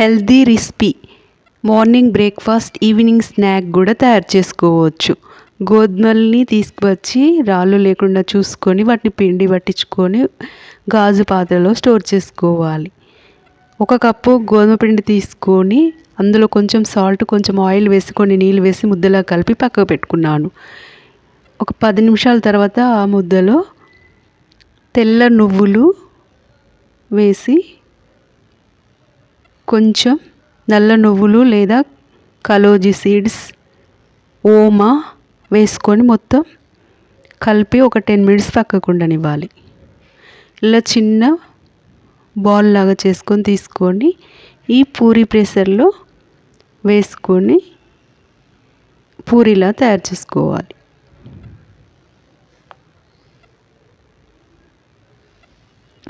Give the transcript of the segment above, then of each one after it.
Healthy recipe. Morning breakfast evening snack కూడా తయారు చేసుకోవచ్చు. గోధుమల్ని తీసుకువచ్చి రాళ్ళు లేకుండా చూసుకొని వాటిని పిండి పట్టించుకొని గాజు పాత్రలో స్టోర్ చేసుకోవాలి. ఒక కప్పు గోధుమ పిండి తీసుకొని అందులో కొంచెం సాల్ట్ కొంచెం ఆయిల్ వేసుకొని నీళ్ళు వేసి ముద్దలా కలిపి పక్కకు పెట్టుకున్నాను. ఒక పది నిమిషాల తర్వాత ఆ ముద్దలో తెల్ల నువ్వులు వేసి కొంచెం నల్ల నువ్వులు లేదా కలోజీ సీడ్స్ ఓమా వేసుకొని మొత్తం కలిపి ఒక టెన్ మినిట్స్ పక్కకు ఉండనివ్వాలి. ఇలా చిన్న బాల్ లాగా చేసుకొని తీసుకొని ఈ పూరి ప్రెషర్లో వేసుకొని పూరిలా తయారు చేసుకోవాలి.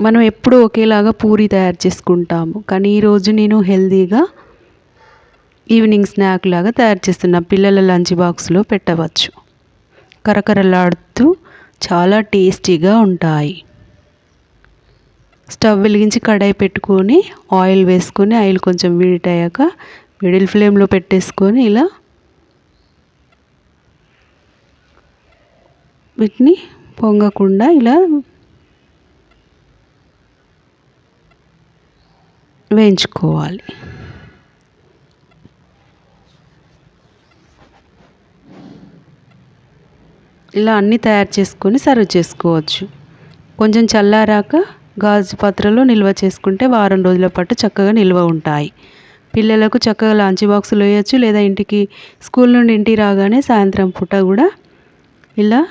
మనం ఎప్పుడు ఒకేలాగా పూరి తయారు చేసుకుంటాము. కానీ ఈరోజు నేను హెల్తీగా ఈవినింగ్ స్నాక్ లాగా తయారు చేస్తున్నా పిల్లల లంచ్ బాక్స్లో పెట్టవచ్చు. కరకరలాడుతూ చాలా టేస్టీగా ఉంటాయి. స్టవ్ వెలిగించి కడాయి పెట్టుకొని ఆయిల్ వేసుకొని ఆయిల్ కొంచెం వీటయ్యాక మిడిల్ ఫ్లేమ్లో పెట్టేసుకొని ఇలా వీటిని పొంగకుండా ఇలా వేయించుకోవాలి. ఇలా అన్నీ తయారు చేసుకొని సర్వ్ చేసుకోవచ్చు. కొంచెం చల్లారాక గాజు పాత్రలో నిల్వ చేసుకుంటే వారం రోజుల పాటు చక్కగా నిల్వ ఉంటాయి. పిల్లలకు చక్కగా లంచ్ బాక్సులు వేయచ్చు లేదా ఇంటికి స్కూల్ నుండి ఇంటికి రాగానే సాయంత్రం పూట కూడా ఇలా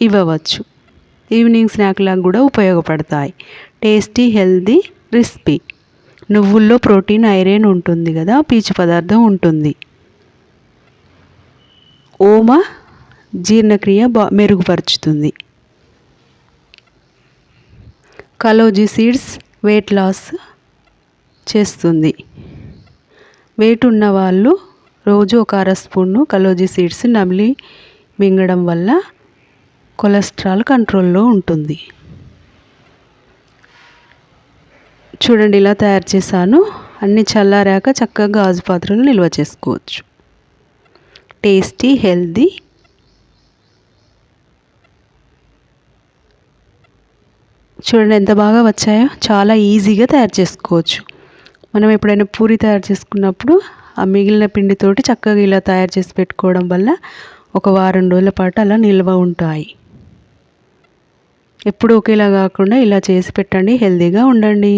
ఇవ్వవచ్చు. ఈవినింగ్ స్నాక్ లాగా కూడా ఉపయోగపడతాయి. టేస్టీ హెల్తీ క్రిస్పీ నువ్వుల్లో ప్రోటీన్ ఐరన్ ఉంటుంది కదా పీచు పదార్థం ఉంటుంది. ఓమ జీర్ణక్రియ బా మెరుగుపరుచుతుంది. కలోజీ సీడ్స్ వెయిట్ లాస్ చేస్తుంది. వెయిట్ ఉన్న వాళ్ళు రోజు ఒక అర స్పూన్ను కలోజీ సీడ్స్ నమిలి మింగడం వల్ల కొలెస్ట్రాల్ కంట్రోల్లో ఉంటుంది. చూడండి ఇలా తయారు చేశాను. అన్నీ చల్లారాక చక్కగా గాజు పాత్రలు నిల్వ చేసుకోవచ్చు. Tasty healthy. చూడండి ఎంత బాగా వచ్చాయో. చాలా ఈజీగా తయారు చేసుకోవచ్చు. మనం ఎప్పుడైనా పూరి తయారు చేసుకున్నప్పుడు ఆ మిగిలిన పిండితోటి చక్కగా ఇలా తయారు చేసి పెట్టుకోవడం వల్ల ఒక వారం రోజుల పాటు అలా నిల్వ ఉంటాయి. ఎప్పుడు ఒకేలా కాకుండా ఇలా చేసి పెట్టండి హెల్తీగా ఉండండి.